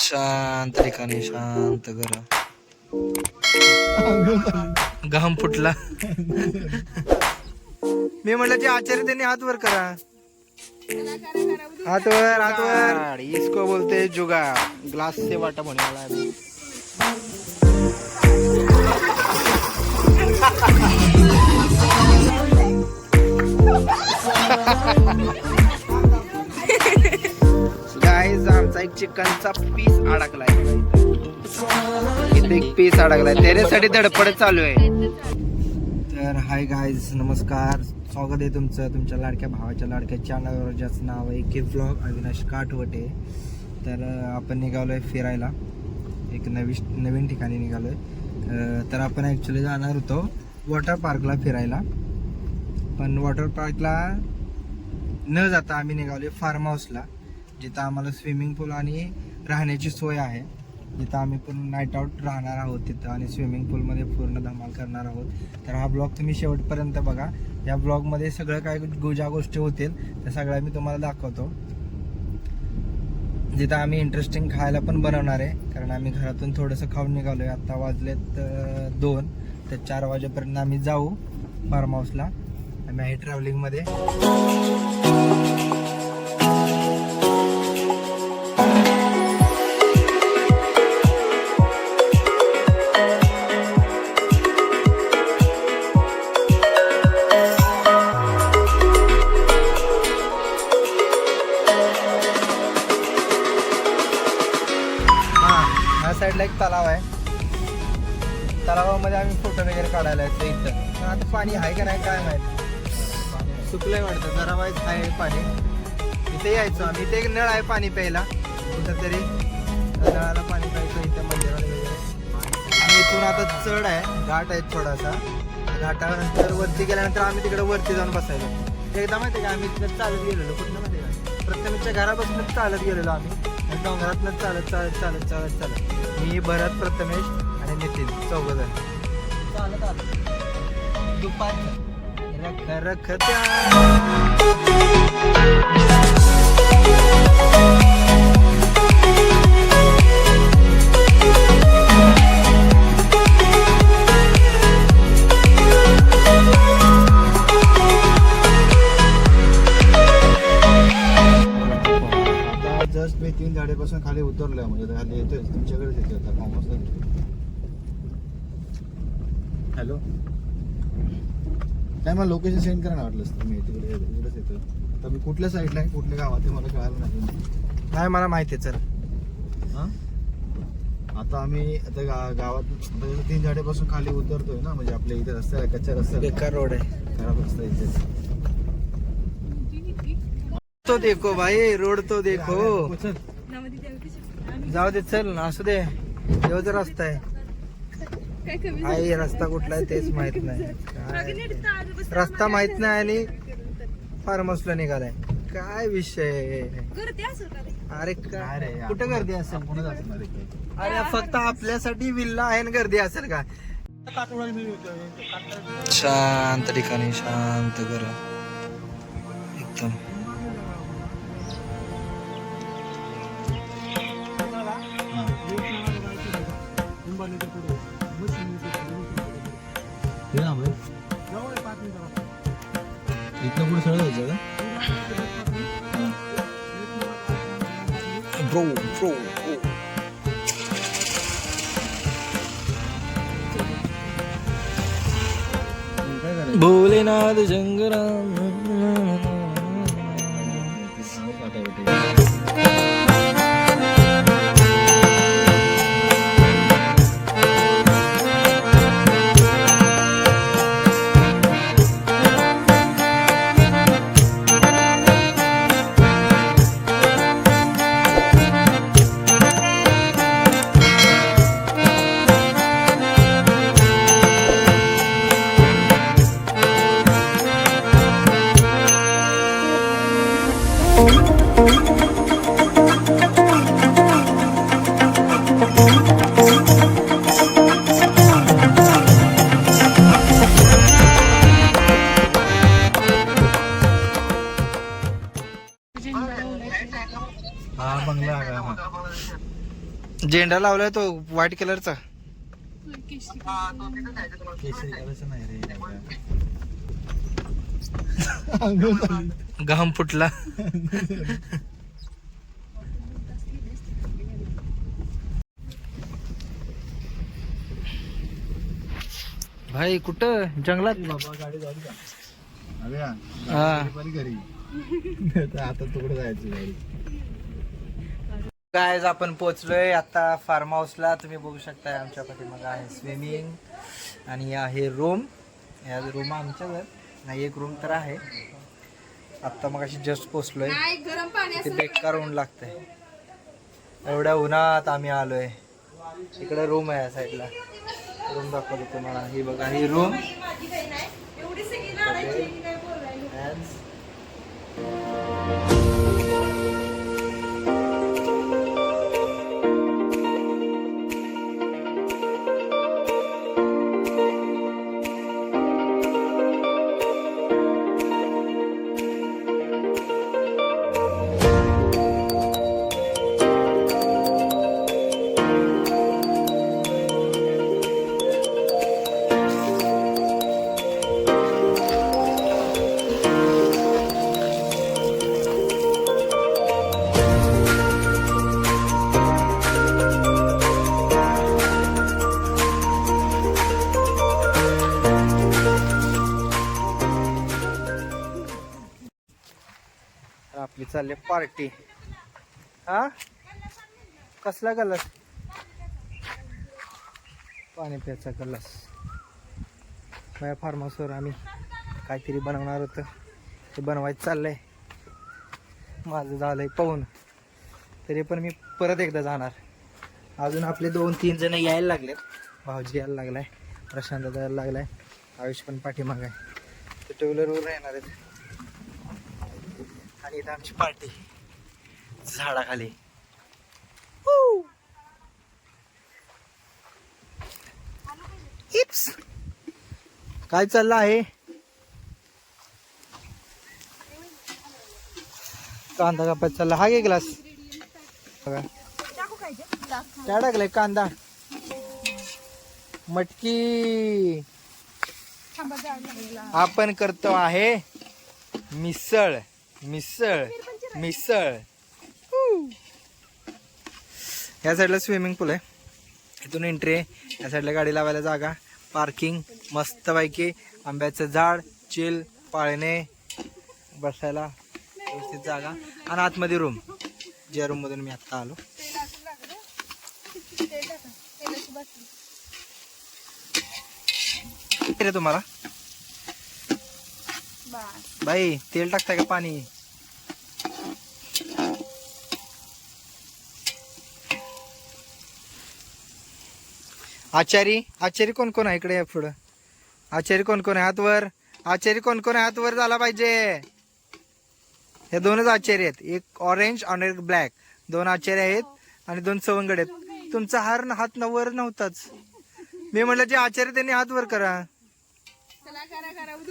शांत ठिकाणी शांत करा घाम फुटला. मी म्हटलं ते आचार्य त्यांनी हात वर करा. हात वर हात वर. इसको बोलते जुगा ग्लास से वाटा होने वाला त्याचा एक चिकनचा पीस अडकलाय. इथे एक पीस अडकलाय. त्याच्यासाठी धडपड चालू आहे. तर हाय गायज नमस्कार. स्वागत आहे तुमचं तुमच्या लाडक्या भावाच्या लाडक्या चॅनलवर ज्याचं नाव आहे के ब्लॉग अविनाश काठवटे. तर आपण निघालो आहे फिरायला. एक नवी नवीन ठिकाणी निघालो आहे तर आपण ॲक्च्युली जाणार होतो वॉटर पार्कला फिरायला. पण वॉटर पार्कला न जाता आम्ही निघालोय फार्म हाऊसला जिथं आम्हाला स्विमिंग पूल आणि राहण्याची सोय आहे. जिथं आम्ही पण नाईट आऊट राहणार आहोत तिथं आणि स्विमिंग पूलमध्ये पूर्ण धमाल करणार आहोत. तर हा ब्लॉग तुम्ही शेवटपर्यंत बघा. या ब्लॉगमध्ये सगळं काय ज्या गोष्टी होतील त्या सगळ्या मी तुम्हाला दाखवतो. जिथं आम्ही इंटरेस्टिंग खायला पण बनवणार आहे कारण आम्ही घरातून थोडंसं खाऊन निघालो आहे आत्ता वाजलेत दोन. तर चार वाजेपर्यंत आम्ही जाऊ फार्म हाऊसला आम्ही आहे ट्रॅव्हलिंगमध्ये फोटो वगैरे काढायला येतो इथं. पण आता पाणी आहे का नाही काय माहीत. सुकलंय वाटतं जरा वाईट आहे पाणी. इथे यायचो आम्ही. इथे एक नळ आहे पाणी प्यायला. कुठं तरी त्या नळाला पाणी प्यायचं इथं मंदिरात वगैरे. आणि इथून आता चढ आहे. घाट आहे थोडासा. घाटानंतर वरती गेल्यानंतर आम्ही तिकडे वरती जाऊन बसायचो. एकदा माहिती आहे का आम्ही तिथं चालत गेलेलो. कुठं माहिती आहे का? प्रथमेशच्या घरापासूनच चालत गेलेलो आम्ही. डोंगरातनं चालत चालत चालत चालत चालत. मी भरत प्रथमेश आणि नितीन चौघजण. चालत आलो दुपारचं. रख रख जस्ट मी तीन झाडेपासून खाली उतरलोय म्हणजे खाली येतोय तुमच्याकडेच येतोय आता. हॅलो. काय मला लोकेशन सेंड करा ना वाटलं तुम्ही तिकडे इकडेच येतोय. आता मी कुठल्या साईडला आहे? कुठल्या गावात आहे? मला कळालं नाही. नाही मला माहिती आहे सर हा? आता आम्ही आता गा- गावात आता तीन झाडेपासून खाली उतरतोय ना म्हणजे आपल्या इथे रस्ता आहे कच्चा रस्ता. बेकार रोड आहे. खराब रस्ता इथे. तो देखो भाई रोड तो देखो. जाऊ दे चल. असू दे. देवचा रस्ता आहे. आई रस्ता कुठला आहे तेच माहीत नाही. रस्ता माहीत नाही आणि फार्म हाऊसला निघालाय. काय विषय? अरे काय? कुठं गर्दी असेल? अरे फक्त आपल्यासाठी विल्ला आहे आणि गर्दी असेल का? शांत ठिकाणी शांत करा एकदम. അത് ശങ്കരാ हा. झेंडा लावलाय तो व्हाईट कलरचा घाम फुटला. भाई कुठं? जंगलात? बाबा गाडी जाऊ का अरे. गाडी बरी घरी. तर आता तुकडे जायचं गायज आपण पोहोचलोय आता फार्म हाऊसला तुम्ही बघू शकताय आमच्या पाठीमागं आहे स्विमिंग आणि आहे रूम या रूम आमच्यावर. नाही एक रूम तर आहे. आत्ता मग अशी जस्ट पोचलोय ते बेकार ऊन लागतंय. एवढ्या उन्हात आम्ही आलोय. इकडे रूम आहे या साईडला रूम दाखवतो तुम्हाला. ही बघा ही रूम झाले पार्टी हा? कसला गलस पाणी प्यायचा गलस माझ्या फार्म हाऊसवर आम्ही काहीतरी बनवणार होतं. ते बनवायचं चाललंय. माझं झालंय पाहून. तरी पण मी परत एकदा जाणार. अजून आपले दोन तीन जण यायला लागलेत. भाऊजी यायला लागलाय. प्रशांत यायला लागलाय. आयुष पण पाठीमाग आहे. ते टू व्हीलरवर येणार आहेत. आणि इथं आमची पार्टी. झाडाखाली. काय चाललं आहे? कांदा कापायचा चालला. हा घे ग्लास. बघा. काय टाकलाय? कांदा. मटकी. आपण करतो आहे मिसळ. मिसळ. मिसळ. या साईडला स्विमिंग पूल आहे. इथून एंट्री आहे. या साईडला गाडी लावायला जागा. पार्किंग मस्तपैकी आंब्याचं झाड चिल पाळणे बसायला व्यवस्थित जागा. आणि आतमध्ये रूम ज्या रूम मधून मी आत्ता आलो. रे तुम्हाला? बाई तेल टाकताय का पाणी? आचारी आचारी कोण कोण आहे इकडे पुढं? आचारी कोण कोण आहे? हातवर आचारी कोण कोण आहे? हातवर झाला पाहिजे. हे दोनच आचार्य आहेत. एक ऑरेंज आणि एक ब्लॅक दोन आचार्य आहेत आणि दोन सवंगड आहेत. तुमचा हार हात नवर नव्हताच. मी म्हटलं जे आचार्य त्यांनी हातवर करा.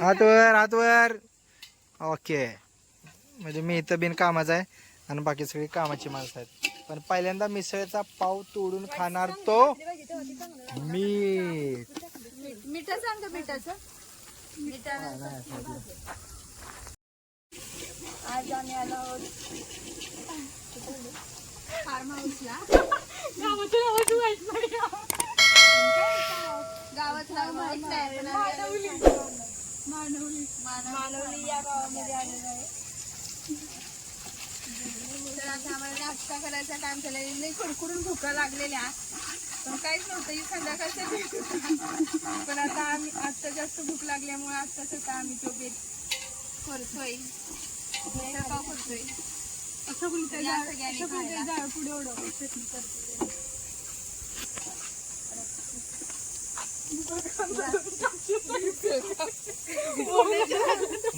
हातवर हातवर ओके म्हणजे मी इथं बिन कामाचा आहे आणि बाकी सगळी कामाची माणसं आहेत. पण पहिल्यांदा मिसळचा पाव तोडून खाणार तो मी मीठ. सांग गं मिठाचं आज आम्ही आलो आहोत फार्म हाऊसला गावात नाव माहीत नाही पण आम्ही मानवली. मानवली या गावामध्ये आलेलो आहे. तर आता आम्हाला नाश्ता करायचा टाइम झाला लई कुरकुरून भुका लागलेल्या. पण काहीच नव्हतं. ही संध्याकाळचं पण आता आम्ही आत्ता जास्त भूक लागल्यामुळे आत्ताच आता आम्ही तो बेत करतोय. करतोय.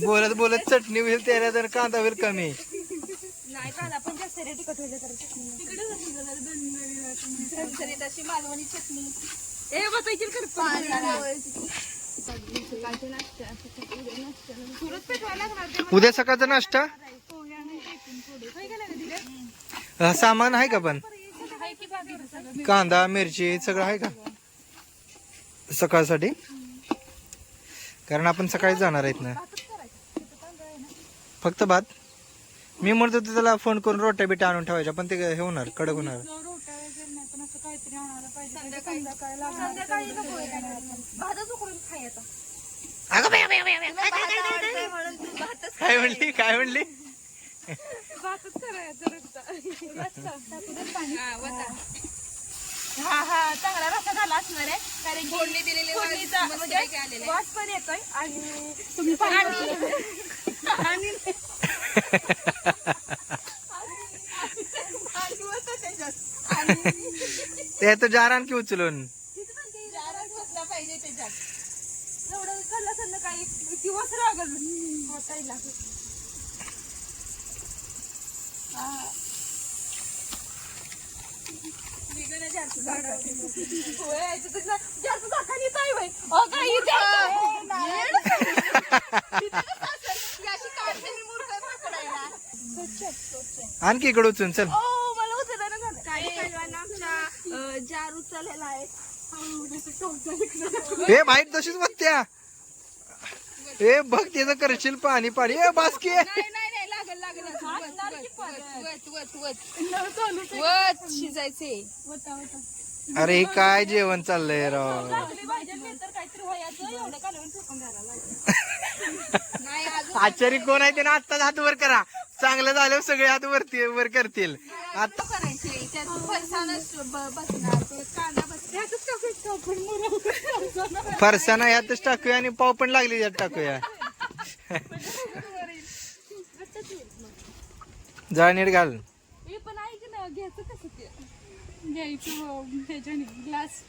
बोलत बोलत चटणी होईल त्याला तर कांदा होईल कमी. नाही कांदा तिखट होईल तर तशी मालवणी चटणी. ए बतायची कर उद्या सकाळचा नाश्ता? सामान आहे का पण? आहे की बाकी सगळं? कांदा मिरची सगळं आहे का? सकाळसाठी? कारण आपण सकाळी जाणार आहेत ना. फक्त भात? मी म्हणत होतो त्याला फोन करून रोट्या बिट्या आणून ठेवायच्या पण ते हे होणार कडक होणार. भातच काय म्हणली काय म्हणली? हा हा चांगला रस्ता झाला असणार आहे कारण फोडणी दिलेली म्हणजे वास पण येतोय आणि तुम्ही आणि आणि होतं त्याच्यात. आणि ते काही जार आणखी उचलून आणखी इकडे उचलून चल. हे बाईट तशीच बघत्या ए बघ त्याचं करशील पाणी पाणी ए बासकी शिजायचे अरे काय जेवण चाललंय राव? आचारी कोण आहे ते ना आत्ताच हात वर करा. चांगलं झालं सगळे हात वरती वर करतील. आता फरसाना ह्यातच टाकूया आणि पाव पण लागली यात टाकूया. जाळ नीट घाल. पण ऐक ना घ्यायचं कसं घ्यायचं ह्याच्याने ग्लास.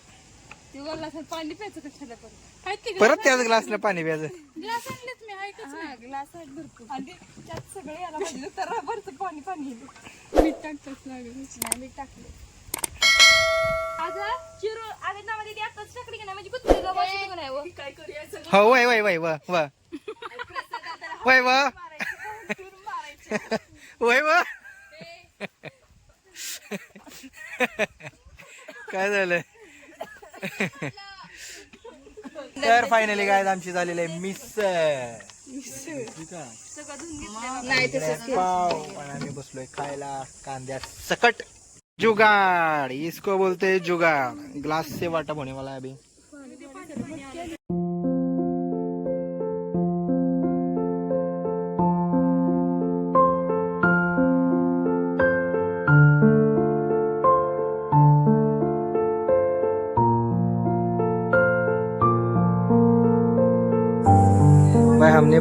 ते ग्लासात पाणी प्यायचं कशाला परत आहेत की परत त्याच ग्लासला पाणी प्यायचं. ग्लास आणलेच मी ऐकच ना ग्लास आहेत भरपूर. आणि त्यात सगळे याला पाहिजे. तर रबरचं पाणी पाणी. येईल मीठ टाकतच लागेल. नाही मीठ टाकलं. अगं चिरू अगं ना मध्ये आताच टाकली की नाही? म्हणजे कुत्रे पण आहे व. काय करूया हो वय वय वय व व वय व वय व काय झालं तर फायनली काय आमची झालेली आहे मिस पाव आणि आम्ही बसलोय खायला. कांद्या सकट जुगाड. इसको बोलते जुगाड. ग्लास से वाटा होने वाला है अभी.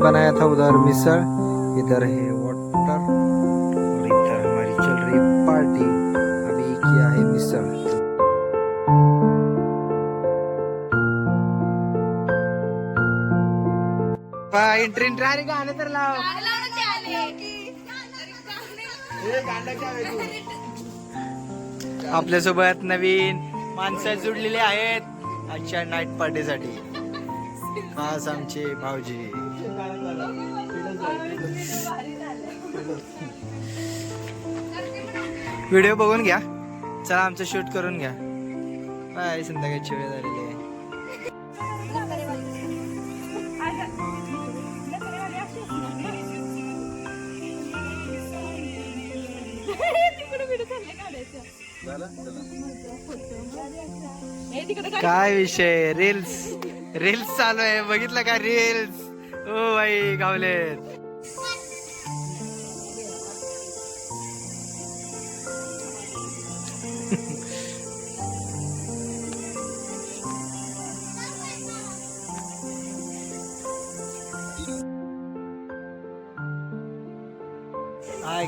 बनाया था उधर मिसळ इधर है वाटर और इधर हमारी चल रही पार्टी अभी किया है मिसळ एंट्री एंट्री अरे गाणं तर लाव आपल्यासोबत नवीन माणसं जुडलेली आहेत आजच्या नाईट पार्टीसाठी खास आमचे भाऊजी. व्हिडिओ बघून घ्या. चला आमचं शूट करून घ्या. काय संध्याकाळची वेळ झालेली आहे. काय विषय? रील्स रील्स चालू आहे. बघितलं का? रील्स ओ भाई गावलेत.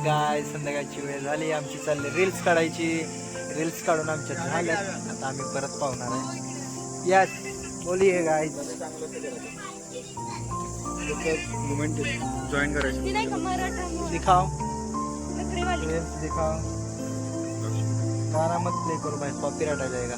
गाय संध्याकाळची वेळ झाली. आमची चालली रील्स काढायची. रील्स काढून आमच्या झाल्या आता आम्ही परत पाहणार आहे. या बोली हे गाय मुमेंट जॉईन करायचं दिखाव रील्स दिखाव मराठा मोर, दिखाओ नखरेवाली. रील्स दिखाओ गाना मत प्ले करो भाई जाएगा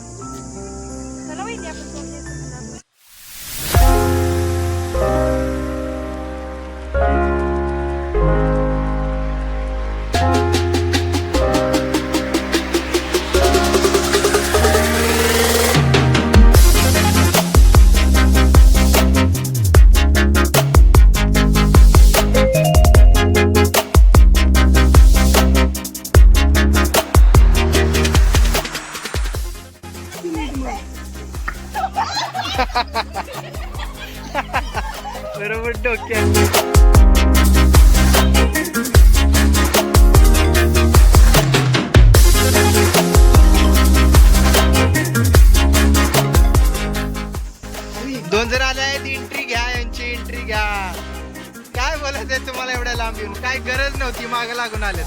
माग लागून आलेत.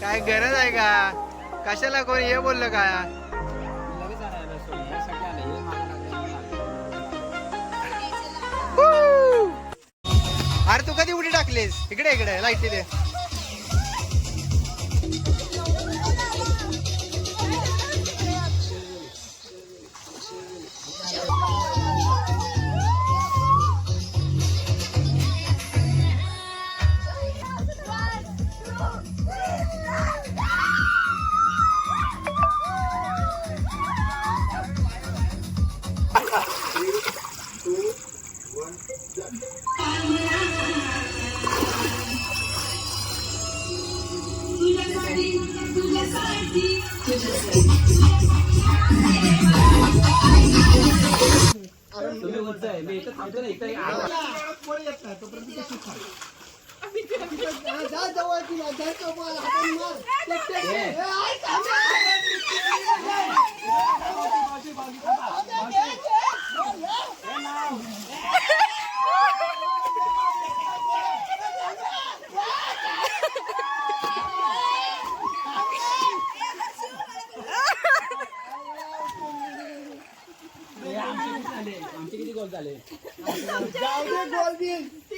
काय गरज आहे का? कशाला कोणी हे बोललं का? अरे तू कधी उडी टाकलीस? इकडे इकडे लाइट दे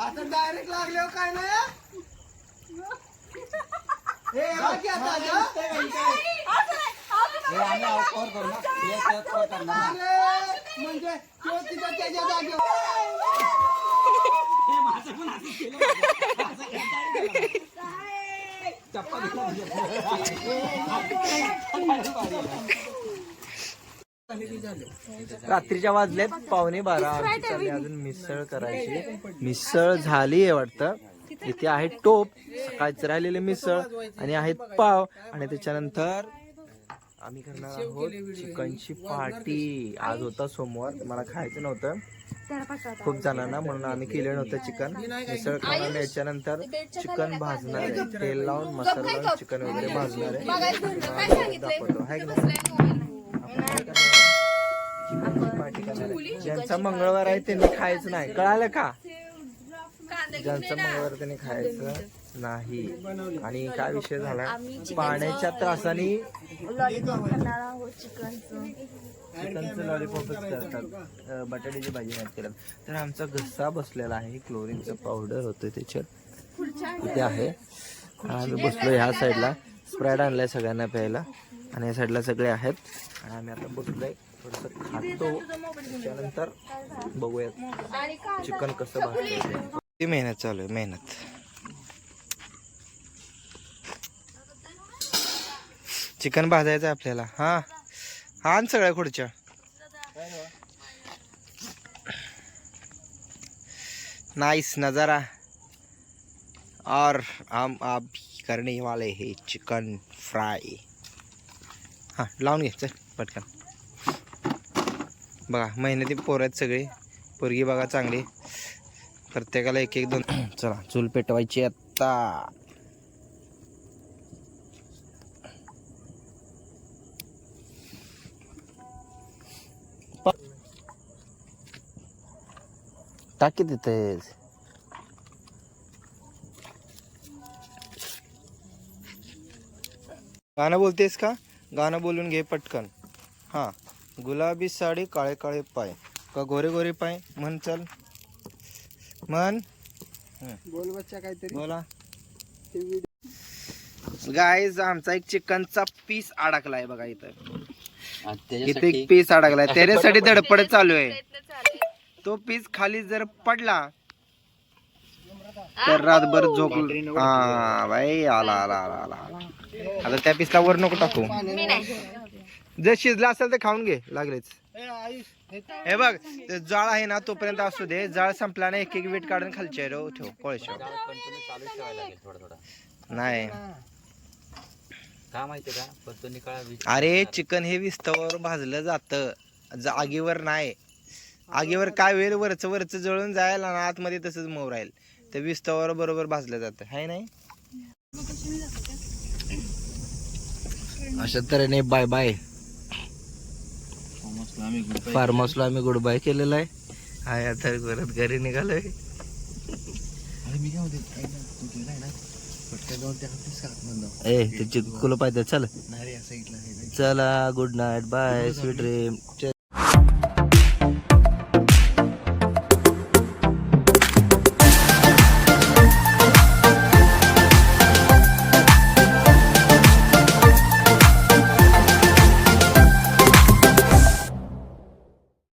आता डायरेक्ट लागले काय नाही? म्हणजे तो तिथं त्याच्या जागेवर. रात्रीच्या वाजल्यात पावणे बारा अजून मिसळ करायची. मिसळ झाली आहे वाटतं. इथे आहे टोप सकाळचे राहिलेले मिसळ आणि आहेत पाव. आणि त्याच्यानंतर आम्ही करणार आहोत चिकनची पार्टी. आज होता सोमवार मला खायचं नव्हतं. खूप जणांना म्हणून आम्ही केलं नव्हतं चिकन. मिसळ खाणार याच्यानंतर चिकन भाजणार आहे. तेल लावून मसाला लावून चिकन वगैरे भाजणार आहे. दाखवतो. की आहे? चिकनची पार्टी करणार आहे. ज्यांचा मंगळवार आहे त्यांनी खायचं नाही. कळालं का? ज्यांचा मंगळवार त्यांनी खायचं नाही. आणि काय विषय झाला? पाण्याच्या त्रासाने चिकनचं लॉलीपॉपच करतात. बटाट्याची भाजी नाही करत. तर आमचा घसा बसलेला आहे. क्लोरीनचं पावडर होतं त्याच्यात. इथे आहे. आम्ही बसलो ह्या साईडला स्प्राईड आणलाय सगळ्यांना प्यायला. आणि या साईडला सगळे आहेत. आणि आम्ही आता बसलोय. थोडस खातो. त्याच्यानंतर बघूयात चिकन कसं भाजतं किती मेहनत चालू आहे मेहनत. चिकन भाजायचं आहे आपल्याला. हा. हा आण सगळ्या खुर्च्या. नाईस नजारा. और हम आप करने वाले हे चिकन फ्राय हां लावून घे चल पटकन. बघा मेहनती पोरं आहेत सगळे. पोरगी बघा चांगली. प्रत्येकाला एक एक दोन चला चूल पेटवायची आत्ता. टाकी देतेस गाणं बोलतेस का? गाणं बोलून घे पटकन. हा गुलाबी साडी काळे काळे पाय. का गोरे गोरे पाय? म्हण चल. म्हण बोल बच्चा काहीतरी. बोला. गाईज आमचा एक चिकनचा पीस अडकलाय बघा इथं. इथे एक पीस अडकलाय. त्याच्यासाठी धडपड चालू आहे. तो पीस खाली जर पडला तर रातभर झोप हा बाई आला आला आला आला आला. आता त्या पीसला वर नको टाकू. मी नाही. जर शिजला असेल तर खाऊन घे लागलेच. हे बघ ते जाळ आहे ना तोपर्यंत असू दे. जाळ संपला ना एक एक वीट काढून खालच्या रो ठेव कोळशा नाही. का माहितीये का? पण तो निकाळा वीज अरे चिकन हे विस्तवावर भाजलं जातं. ज- आगीवर नाही. आगीवर काय वेळ वरच वरच जळून जायला ना आतमध्ये तसंच मऊ राहील. ते विस्तवावर बरोबर भाजलं जातं. हाय नाही? अशा तऱ्हेने बाय बाय फार्म हाऊसला आम्ही गुड बाय केलेला आहे. हाय आता परत घरी निघालोय. मी काय म्हणते ए त्याची कुलप आहे चल. चला good night bye sweet dream